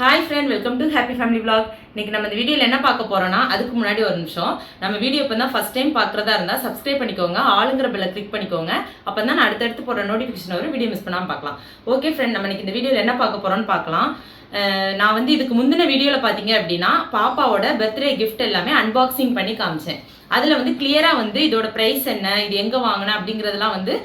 Hi friend welcome to happy family blog இன்னைக்கு நம்ம இந்த வீடியோவில் என்ன பார்க்க போறோம்னா அதுக்கு முன்னாடி ஒரு நிமிஷம். நம்ம வீடியோ இப்போ தான் ஃபஸ்ட் டைம் பார்க்குறதா இருந்தால் சப்ஸ்கிரைப் பண்ணிக்கோங்க ஆளுங்கிற பெல்லை கிளிக் பண்ணிக்கோங்க. அப்போ தான் நான் அடுத்தடுத்து போகிற நோட்டிஃபிகேஷன் வரும் வீடியோ மிஸ் பண்ணாமல் பார்க்கலாம். ஓகே ஃப்ரெண்ட் நம்ம இன்னைக்கு இந்த வீடியோவில் என்ன பார்க்க போகிறோன்னு பார்க்கலாம். நான் வந்து இதுக்கு முந்தின வீடியோவில் பார்த்தீங்க அப்படின்னா பாப்பாவோட பர்த்டே கிஃப்ட் எல்லாமே அன்பாக்சிங் பண்ணி காமிச்சேன். அதில் வந்து கிளியராக வந்து இதோட ப்ரைஸ் என்ன இது எங்கே வாங்கினேன் அப்படிங்கிறதெல்லாம் வந்து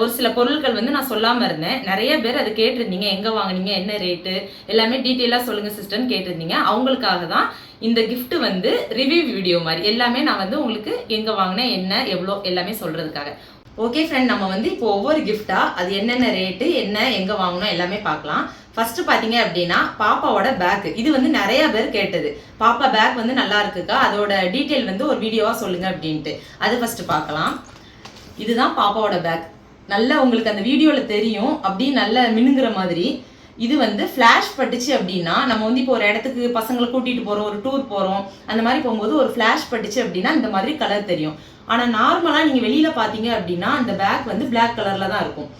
ஒரு சில பொருட்கள் வந்து நான் சொல்லாமல் இருந்தேன். நிறைய பேர் அதை கேட்டிருந்தீங்க. எங்கே வாங்குனீங்க? என்ன ரேட்டு எல்லாமே டீட்டெயிலாக சொல்லுங்கள் சிஸ்டர்னு கேட்டிருந்தீங்க. அவங்களுக்காக தான் இந்த கிஃப்ட் வந்து ரிவ்யூ வீடியோ மாதிரி எல்லாமே நான் வந்து உங்களுக்கு எங்கே வாங்கினேன் என்ன எவ்வளோ எல்லாமே சொல்கிறதுக்காக ஓகே ஃப்ரெண்ட் நம்ம வந்து இப்போ ஒவ்வொரு gift-ஆ அது என்னென்ன ரேட்டு என்ன எங்கே வாங்கணும் எல்லாமே பார்க்கலாம். ஃபர்ஸ்ட் பார்த்தீங்க அப்படின்னா பாப்பாவோட பேக் இது வந்து நிறைய பேர் கேட்டது. பாப்பா பேக் வந்து நல்லா இருக்குக்கா? அதோட டீட்டெயில் வந்து ஒரு வீடியோவாக சொல்லுங்க அப்படின்ட்டு. அது ஃபர்ஸ்ட் பார்க்கலாம். இதுதான் பாப்பாவோட பேக் நல்லா உங்களுக்கு அந்த வீடியோவில் தெரியும் அப்படி நல்ல மினுங்கிற மாதிரி. இது வந்து ஃப்ளாஷ் பட்டுச்சு அப்படின்னா நம்ம வந்து இப்போ ஒரு இடத்துக்கு பசங்களை கூட்டிகிட்டு போகிறோம் ஒரு டூர் போகிறோம் அந்த மாதிரி போகும்போது ஒரு ஃப்ளாஷ் பட்டுச்சு அப்படின்னா இந்த மாதிரி கலர் தெரியும். ஆனால் நார்மலாக நீங்கள் வெளியில் பார்த்தீங்க அப்படின்னா அந்த பேக் வந்து பிளாக் கலரில் தான் இருக்கும்.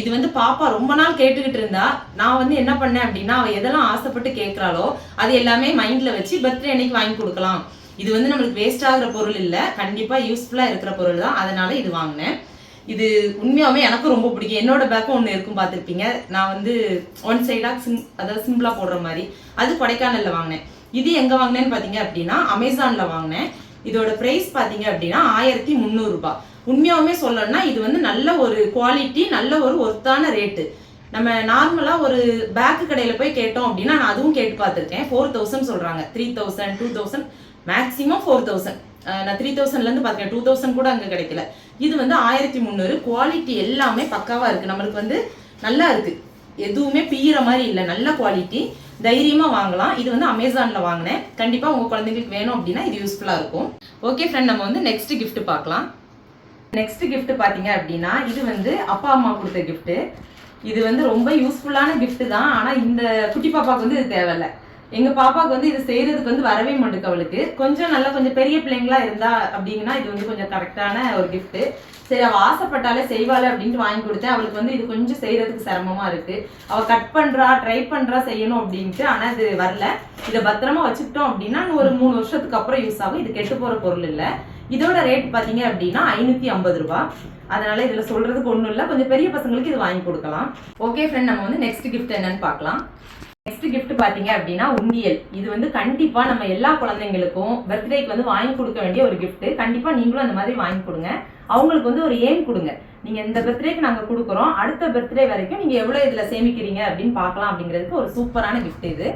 இது வந்து பாப்பா ரொம்ப நாள் கேட்டுக்கிட்டு இருந்தா நான் வந்து என்ன பண்ணேன் அப்படின்னா அவள் எதெல்லாம் ஆசைப்பட்டு கேட்குறாளோ அது எல்லாமே மைண்டில் வச்சு பர்த்டே அன்னைக்கு வாங்கி கொடுக்கலாம். இது வந்து நம்மளுக்கு வேஸ்ட் ஆகிற பொருள் இல்லை கண்டிப்பாக யூஸ்ஃபுல்லாக இருக்கிற பொருள் தான். அதனால இது வாங்கினேன். இது உண்மையாவே எனக்கு ரொம்ப பிடிக்கும். என்னோட பேக்கும் ஒன்று இருக்கும் பார்த்துருப்பீங்க. நான் வந்து ஒன் சைடாக சிம் அதாவது சிம்பிளாக போடுற மாதிரி. அது கொடைக்கானல்ல வாங்கினேன். இது எங்கே வாங்கினேன்னு பார்த்தீங்க அப்படின்னா அமேசானில் வாங்கினேன். இதோட ப்ரைஸ் பார்த்தீங்க அப்படின்னா ஆயிரத்தி முந்நூறுரூபா ரூபாய். சொல்லணும்னா இது வந்து நல்ல ஒரு குவாலிட்டி நல்ல ஒரு ஒர்த்தான ரேட்டு நம்ம நார்மலாக ஒரு பேக்கு கடையில் போய் கேட்டோம் அப்படின்னா நான் அதுவும் கேட்டு பார்த்துருக்கேன். ஃபோர் தௌசண்ட் சொல்கிறாங்க three thousand two thousand maximum four thousand நான் த்ரீ தௌசண்ட்லேருந்து பார்த்துருக்கேன் டூ தௌசண்ட் கூட அங்கே கிடைக்கல. இது வந்து ஆயிரத்தி முந்நூறு. குவாலிட்டி எல்லாமே பக்காவாக இருக்குது நம்மளுக்கு வந்து நல்லா இருக்குது எதுவுமே பீயிற மாதிரி இல்லை. நல்ல குவாலிட்டி தைரியமாக வாங்கலாம். இது வந்து அமேசானில் வாங்கினேன். கண்டிப்பாக உங்கள் குழந்தைங்களுக்கு வேணும் அப்படின்னா இது யூஸ்ஃபுல்லாக இருக்கும். ஓகே ஃப்ரெண்ட் நம்ம வந்து நெக்ஸ்ட் கிஃப்ட் பார்க்கலாம். நெக்ஸ்ட் கிஃப்ட் பார்த்தீங்க அப்படின்னா இது வந்து அப்பா அம்மா கொடுத்த கிஃப்ட்டு இது வந்து ரொம்ப யூஸ்ஃபுல்லான கிஃப்ட்டு தான். ஆனால் இந்த குட்டி பாப்பாவுக்கு வந்து இது தேவையில்லை. எங்க பாப்பாவுக்கு வந்து இது செய்யறதுக்கு வந்து வரவே மாட்டுக்கு அவளுக்கு. கொஞ்சம் நல்லா கொஞ்சம் பெரிய பிள்ளைங்களா இருந்தா அப்படிங்கன்னா இது வந்து கொஞ்சம் கரெக்டான ஒரு கிஃப்ட்டு சரி அவ ஆசைப்பட்டாலே செய்வாளே அப்படின்ட்டு வாங்கி கொடுத்தேன். அவளுக்கு வந்து இது கொஞ்சம் செய்யறதுக்கு சிரமமா இருக்கு. அவ கட் பண்றா ட்ரை பண்றா செய்யணும் அப்படின்ட்டு ஆனா இது வரல. இதை பத்திரமா வச்சுக்கிட்டோம் அப்படின்னா ஒரு மூணு வருஷத்துக்கு அப்புறம் யூஸ் ஆகும். இது கெட்டு போற பொருள் இல்ல. இதோட ரேட் பாத்தீங்க அப்படின்னா ஐநூத்தி ஐம்பது ரூபாய் அதனால இதுல சொல்றதுக்கு ஒண்ணும் இல்ல. கொஞ்சம் பெரிய பசங்களுக்கு இது வாங்கி கொடுக்கலாம். ஓகே ஃப்ரெண்ட் நம்ம வந்து நெக்ஸ்ட் கிஃப்ட் என்னன்னு பார்க்கலாம். நெக்ஸ்ட் கிஃப்ட் பாத்தீங்க அப்படின்னா உண்டியல். இது வந்து கண்டிப்பா நம்ம எல்லா குழந்தைங்களுக்கும் பர்த்டேக்கு வந்து வாங்கி கொடுக்க வேண்டிய ஒரு கிஃப்ட் கண்டிப்பா நீங்களும் அந்த மாதிரி வாங்கி கொடுங்க. அவங்களுக்கு வந்து ஒரு ஏம் கொடுங்க. நீங்க இந்த பர்த்டேக்கு நாங்க கொடுக்குறோம். அடுத்த பர்த்டே வரைக்கும் நீங்க எவ்வளவு இதுல சேமிக்கிறீங்க அப்படின்னு பார்க்கலாம் அப்படிங்கிறதுக்கு ஒரு சூப்பரான கிஃப்ட் இது.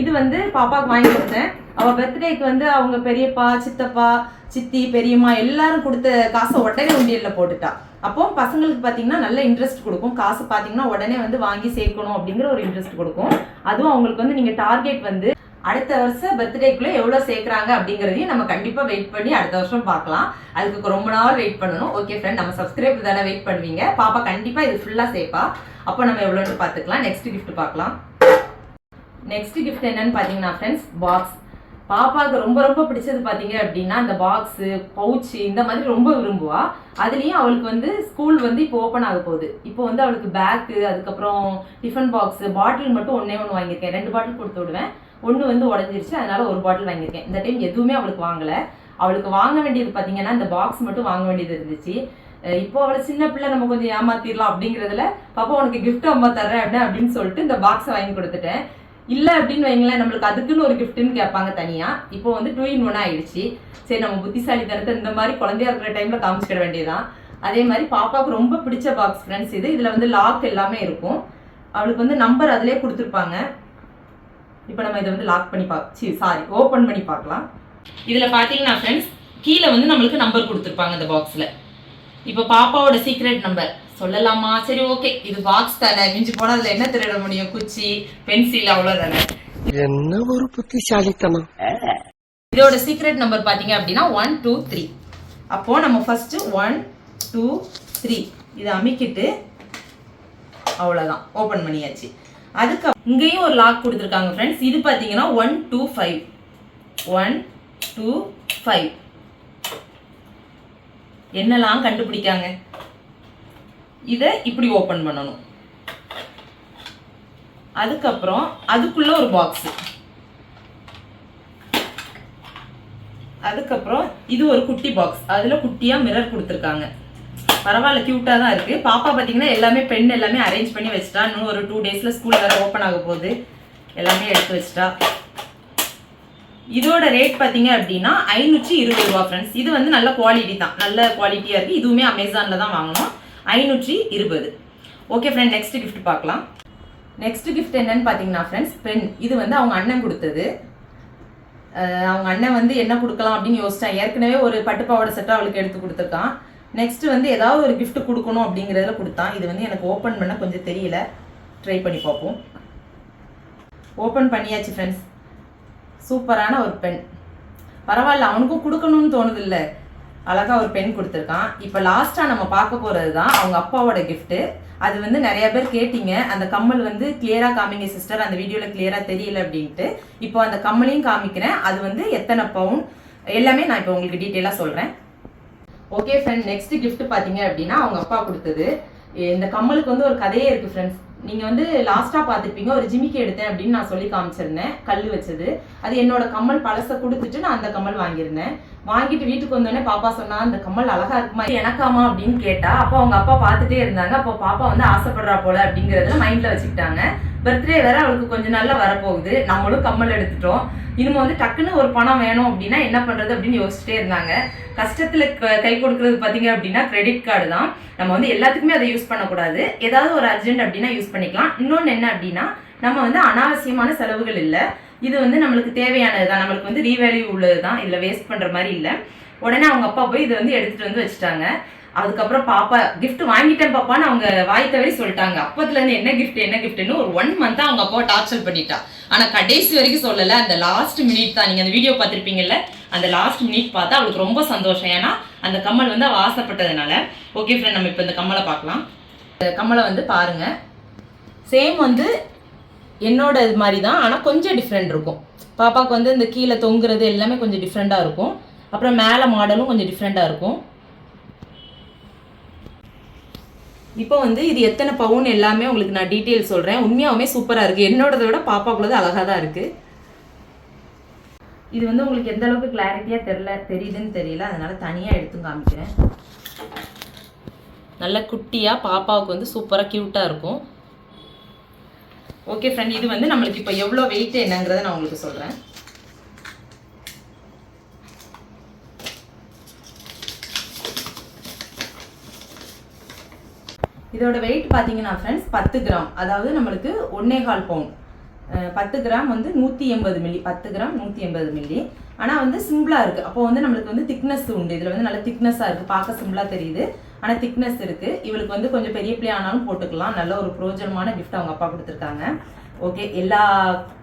இது வந்து பாப்பாவுக்கு வாங்கி கொடுத்தேன். அவ பர்த்டேக்கு வந்து அவங்க பெரியப்பா சித்தப்பா சித்தி பெரியம்மா எல்லாரும் கொடுத்த காசை உடனே உண்டியல்ல போட்டுட்டா. அப்போ பசங்களுக்கு பாத்தீங்கன்னா நல்ல இன்ட்ரெஸ்ட் கொடுக்கும். காசு பார்த்தீங்கன்னா உடனே வந்து வாங்கி சேர்க்கணும் அப்படிங்கிற ஒரு இன்ட்ரெஸ்ட் கொடுக்கும். அதுவும் அவங்களுக்கு வந்து நீங்க டார்கெட் வந்து அடுத்த வருஷம் பர்த்டேக்குள்ள எவ்வளோ சேர்க்குறாங்க அப்படிங்கிறதையும் நம்ம கண்டிப்பாக வெயிட் பண்ணி அடுத்த வருஷம் பார்க்கலாம். அதுக்கு ரொம்ப நாள் வெயிட் பண்ணணும். ஓகே ஃப்ரெண்ட் நம்ம சப்ஸ்கிரைப் தானே வெயிட் பண்ணுவீங்க. பாப்பா கண்டிப்பா இது ஃபுல்லா சேர்ப்பா. அப்போ நம்ம எவ்வளோன்னு பார்த்துக்கலாம். நெக்ஸ்ட் கிஃப்ட் பார்க்கலாம். நெக்ஸ்ட் கிஃப்ட் என்னன்னு பார்த்தீங்கன்னா ஃப்ரெண்ட்ஸ் பாக்ஸ் பாப்பாவுக்கு ரொம்ப ரொம்ப பிடிச்சது பார்த்தீங்க அப்படின்னா அந்த பாக்ஸு பவுச்சு இந்த மாதிரி ரொம்ப விரும்புவா. அதுலேயும் அவளுக்கு வந்து ஸ்கூல் வந்து இப்போ ஓப்பன் ஆக போகுது. இப்போ வந்து அவளுக்கு பேக்கு அதுக்கப்புறம் டிஃபன் பாக்ஸ் பாட்டில் மட்டும் ஒன்றே ஒன்று வாங்கியிருக்கேன். ரெண்டு பாட்டில் கொடுத்து விடுவேன். ஒன்று வந்து உடஞ்சிருச்சு அதனால ஒரு பாட்டில் வாங்கியிருக்கேன். இந்த டைம் எதுவுமே அவளுக்கு வாங்கலை. அவளுக்கு வாங்க வேண்டியது பார்த்தீங்கன்னா இந்த பாக்ஸ் மட்டும் வாங்க வேண்டியது இருந்துச்சு. இப்போ அவளை சின்ன பிள்ளை நம்ம கொஞ்சம் ஏமாத்திடலாம் அப்படிங்கிறதுல பாப்பா உனக்கு கிஃப்ட் அம்மா தர்றேன் அப்படின்னு சொல்லிட்டு இந்த பாக்ஸை வாங்கி கொடுத்துட்டேன். இல்லை அப்படின்னு வைங்களேன் நம்மளுக்கு அதுக்குன்னு ஒரு கிஃப்ட்னு கேட்பாங்க தனியா. இப்போ வந்து டூ இன் ஒன் ஆயிடுச்சு. சரி நம்ம புத்திசாலித்தனத்தை இந்த மாதிரி குழந்தையா இருக்கிற டைம்ல காமிச்சிக்கிட வேண்டியதான் அதே மாதிரி பாப்பாவுக்கு ரொம்ப பிடிச்ச பாக்ஸ் ஃப்ரெண்ட்ஸ் இது. இதுல வந்து லாக் எல்லாமே இருக்கும். அவளுக்கு வந்து நம்பர் அதிலே கொடுத்துருப்பாங்க. இப்போ நம்ம இதை வந்து லாக் பண்ணி பா சாரி ஓப்பன் பண்ணி பார்க்கலாம். இதுல பாத்தீங்கன்னா ஃப்ரெண்ட்ஸ் கீழே வந்து நம்மளுக்கு நம்பர் கொடுத்துருப்பாங்க இந்த பாக்ஸ்ல இப்போ பாப்பாவோட சீக்ரெட் நம்பர் சொல்லலாமா? சரி ஓகே இது பாக்ஸ் தானே மிஞ்சி போனா அதுல என்ன திருட முடியும்? குச்சி பென்சில் அவ்வளவுதானே. என்ன ஒரு புத்திசாலித்தனம். இதோட சீக்ரெட் நம்பர் பாத்தீங்க அப்படின்னா ஒன் டூ த்ரீ அப்போ நம்ம ஃபர்ஸ்ட் ஒன் டூ த்ரீ இதை அமைக்கிட்டு அவ்வளோதான் ஓப்பன் பண்ணியாச்சு. அதுக்கு இங்கேயும் ஒரு லாக் கொடுத்துருக்காங்க ஃப்ரெண்ட்ஸ் இது பார்த்தீங்கன்னா one two five one two five என்னெல்லாம் கண்டுபிடிக்காங்க? இதை இப்படி ஓப்பன் பண்ணணும். அதுக்கப்புறம் அதுக்குள்ள ஒரு பாக்ஸ் அதுக்கப்புறம் இது ஒரு குட்டி பாக்ஸ் அதுல குட்டியா மிரர் கொடுத்துருக்காங்க. பரவாயில்ல கியூட்டா தான் இருக்கு. பாப்பா பாத்தீங்கன்னா எல்லாமே பெண் எல்லாமே அரேஞ்ச் பண்ணி வச்சிட்டா. இன்னும் ஒரு டூ டேஸ்ல ஸ்கூல் வேற ஓப்பன் ஆக போகுது. எல்லாமே எடுத்து வச்சிட்டா. இதோட ரேட் பார்த்தீங்க அப்படின்னா ஐநூற்றி இருபது ரூபா ஃப்ரெண்ட்ஸ் இது வந்து நல்ல குவாலிட்டி தான். நல்ல குவாலிட்டியாக இருக்குது இதுவுமே அமேசானில் தான் வாங்கணும். ஐநூற்றி இருபது. ஓகே ஃப்ரெண்ட் நெக்ஸ்ட் கிஃப்ட் பார்க்கலாம். நெக்ஸ்ட் கிஃப்ட் என்னன்னு பார்த்தீங்கன்னா ஃப்ரெண்ட்ஸ் பென் இது வந்து அவங்க அண்ணன் கொடுத்தது. அவங்க அண்ணன் வந்து என்ன கொடுக்கலாம் அப்படின்னு யோசிச்சான். ஏற்கனவே ஒரு பட்டுப்பாவோட செட்டை அவளுக்கு எடுத்து கொடுத்துருக்கான். நெக்ஸ்ட் வந்து ஏதாவது ஒரு கிஃப்ட் கொடுக்கணும் அப்படிங்கிறதுல கொடுத்தான். இது வந்து எனக்கு ஓப்பன் பண்ண கொஞ்சம் தெரியல. ட்ரை பண்ணி பார்ப்போம். ஓப்பன் பண்ணியாச்சு ஃப்ரெண்ட்ஸ் சூப்பரான ஒரு பெண். பரவாயில்ல அவனுக்கும் கொடுக்கணும்னு தோணுது அழகாக ஒரு பென் கொடுத்துருக்கான். இப்போ லாஸ்ட்டாக நம்ம பார்க்க போகிறது தான் அவங்க அப்பாவோட கிஃப்ட்டு அது வந்து நிறைய பேர் கேட்டீங்க. அந்த கம்மல் வந்து கிளியராக காமிங்க சிஸ்டர் அந்த வீடியோவில் கிளியராக தெரியல அப்படின்ட்டு. இப்போ அந்த கம்மலையும் காமிக்கிறேன். அது வந்து எத்தனை பவுன் எல்லாமே நான் இப்போ உங்களுக்கு டீட்டெயிலாக சொல்கிறேன் ஓகே ஃப்ரெண்ட் நெக்ஸ்ட் கிஃப்ட் பார்த்தீங்க அப்படின்னா அவங்க அப்பா கொடுத்தது. இந்த கம்மலுக்கு வந்து ஒரு கதையே இருக்குது ஃப்ரெண்ட்ஸ் நீங்கள் வந்து லாஸ்ட்டாக பார்த்துருப்பீங்க. ஒரு ஜிமிக்கி எடுத்தேன் அப்படின்னு நான் சொல்லி காமிச்சிருந்தேன். கல் வச்சது. அது என்னோட கம்மல் பழசை கொடுத்துட்டு நான் அந்த கம்மல் வாங்கியிருந்தேன். வாங்கிட்டு வீட்டுக்கு வந்தோடனே பாப்பா சொன்னா அந்த கம்மல் அழகா இருக்குமா? எனக்காமா அப்படின்னு கேட்டா அப்போ அவங்க அப்பா பார்த்துட்டே இருந்தாங்க. அப்போ பாப்பா வந்து ஆசைப்படுறா போல அப்படிங்கிறதுல மைண்ட்ல வச்சுக்கிட்டாங்க. பர்த்டே வேற அவளுக்கு கொஞ்ச நாள்ல வரப்போகுது. நம்மளும் கம்மல் எடுத்துட்டோம். இனிமே வந்து டக்குன்னு ஒரு பணம் வேணும் அப்படின்னா என்ன பண்றது அப்படின்னு யோசிச்சுட்டே இருந்தாங்க. கஷ்டத்துல க- கை கொடுக்கறது பாத்தீங்க அப்படின்னா கிரெடிட் கார்டு தான். நம்ம வந்து எல்லாத்துக்குமே அதை யூஸ் பண்ணக்கூடாது. ஏதாவது ஒரு அர்ஜென்ட் அப்படின்னா யூஸ் பண்ணிக்கலாம். இன்னொன்று என்ன அப்படின்னா நம்ம வந்து அனாவசியமான செலவுகள் இல்லை. இது வந்து நம்மளுக்கு தேவையானது தான். நம்மளுக்கு வந்து ரீவேல்யூ உள்ளது தான். இதில் வேஸ்ட் பண்ணுற மாதிரி இல்லை. உடனே அவங்க அப்பா போய் இதை வந்து எடுத்துகிட்டு வந்து வச்சுட்டாங்க. அதுக்கப்புறம் பாப்பா கிஃப்ட் வாங்கிட்டேன் பாப்பான்னு அவங்க வாய் தவறி சொல்லிட்டாங்க. அப்பத்துல இருந்து என்ன கிஃப்ட் என்ன கிஃப்ட்னு ஒரு ஒன் மந்த்தாக அவங்க அப்பாவை டார்ச்சர் பண்ணிட்டா. ஆனா கடைசி வரைக்கும் சொல்லல அந்த லாஸ்ட் மினிட் தான். நீங்க அந்த வீடியோ பார்த்திருப்பீங்கல்ல அந்த லாஸ்ட் மினிட் பார்த்தா அவளுக்கு ரொம்ப சந்தோஷம். ஏன்னா அந்த கம்மல் வந்து அவ ஆசைப்பட்டதுனால. ஓகே ஃப்ரெண்ட் நம்ம இப்போ இந்த கம்மலை பார்க்கலாம். இந்த கம்மலை வந்து பாருங்க. சேம் வந்து என்னோட இது மாதிரி தான் ஆனால் கொஞ்சம் டிஃப்ரெண்ட் இருக்கும். பாப்பாவுக்கு வந்து இந்த கீழே தொங்குறது எல்லாமே கொஞ்சம் டிஃப்ரெண்ட்டாக இருக்கும். அப்புறம் மேலே மாடலும் கொஞ்சம் டிஃப்ரெண்ட்டாக இருக்கும். இப்போ வந்து இது எத்தனை பவுன் எல்லாமே உங்களுக்கு நான் டீட்டெயில் சொல்கிறேன் உண்மையாகவுமே சூப்பராக இருக்குது என்னோடதை விட பாப்பாக்குள்ளது அழகாக தான் இருக்குது இது வந்து உங்களுக்கு எந்த அளவுக்கு கிளாரிட்டியாக தெரில தெரியுதுன்னு தெரியல. அதனால் தனியாக எடுத்து காமிக்கிறேன். நல்ல குட்டியாக பாப்பாவுக்கு வந்து சூப்பராக க்யூட்டாக இருக்கும். ஓகே ஃப்ரெண்ட் இது வந்து நம்மளுக்கு இப்போ எவ்வளோ வெயிட் என்னங்கிறத நான் உங்களுக்கு சொல்கிறேன் இதோட வெயிட் பார்த்தீங்கன்னா ஃப்ரெண்ட்ஸ் பத்து கிராம். அதாவது நம்மளுக்கு ஒன்னே கால் பவுன் பத்து கிராம் வந்து நூற்றி எண்பது மில்லி பத்து கிராம் நூற்றி எண்பது மில்லி ஆனால் வந்து சிம்பிளாக இருக்குது அப்போ வந்து நம்மளுக்கு வந்து திக்னஸ் உண்டு. இதில் வந்து நல்ல திக்னஸாக இருக்குது பார்க்க சிம்பிளாக தெரியுது. ஆனால் திக்னஸ் இருக்குது இவளுக்கு வந்து கொஞ்சம் பெரிய பிள்ளை ஆனாலும் போட்டுக்கலாம். நல்ல ஒரு பிரோஜனமான கிஃப்ட் அவங்க அப்பா கொடுத்துருக்காங்க. ஓகே எல்லா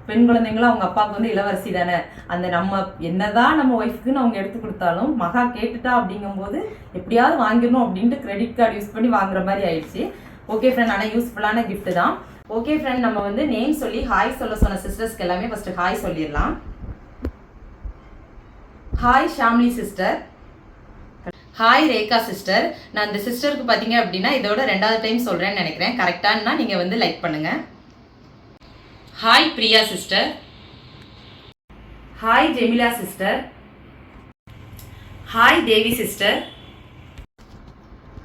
பெண் குழந்தைங்களும் அவங்க அப்பாவுக்கு வந்து இளவரசி தானே. அந்த நம்ம என்னதான் நம்ம ஒய்ஃப்க்குன்னு அவங்க எடுத்து கொடுத்தாலும் மகா கேட்டுட்டா அப்படிங்கும்போது எப்படியாவது வாங்கிடணும் அப்படின்ட்டு கிரெடிட் கார்டு யூஸ் பண்ணி வாங்குற மாதிரி ஆயிடுச்சு. ஓகே ஃப்ரெண்ட் ஆனால் யூஸ்ஃபுல்லான கிஃப்ட் தான். ஓகே ஃப்ரெண்ட் நம்ம வந்து நேம் சொல்லி ஹாய் சொல்ல சொன்ன சிஸ்டர்ஸ்க்கு எல்லாமே ஃபர்ஸ்ட் ஹாய் சொல்லிடலாம். Hi Shamli sister hi Rekha sister நான் இந்த சிஸ்டருக்கு பார்த்தீங்க அப்படின்னா இதோட ரெண்டாவது டைம் சொல்கிறேன்னு நினைக்கிறேன். கரெக்டானா நீங்கள் வந்து லைக் பண்ணுங்கள் hi Priya sister hi Jemila sister hi Devi sister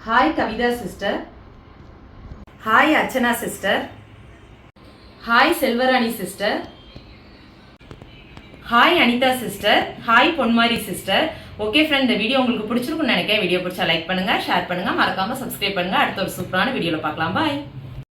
hi Kavitha sister hi Archana sister hi Selvarani sister hi Anitha sister hi Ponmari sister okay friend இந்த வீடியோ உங்களுக்கு பிடிச்சிருக்கும் நினைக்கிறேன். வீடியோ பிடிச்சா லைக் பண்ணுங்கள் ஷேர் பண்ணுங்கள் மறக்காமல் சப்ஸ்கிரைப் பண்ணுங்க. அடுத்த ஒரு சூப்பரான வீடியோவில் பார்க்கலாம். பாய்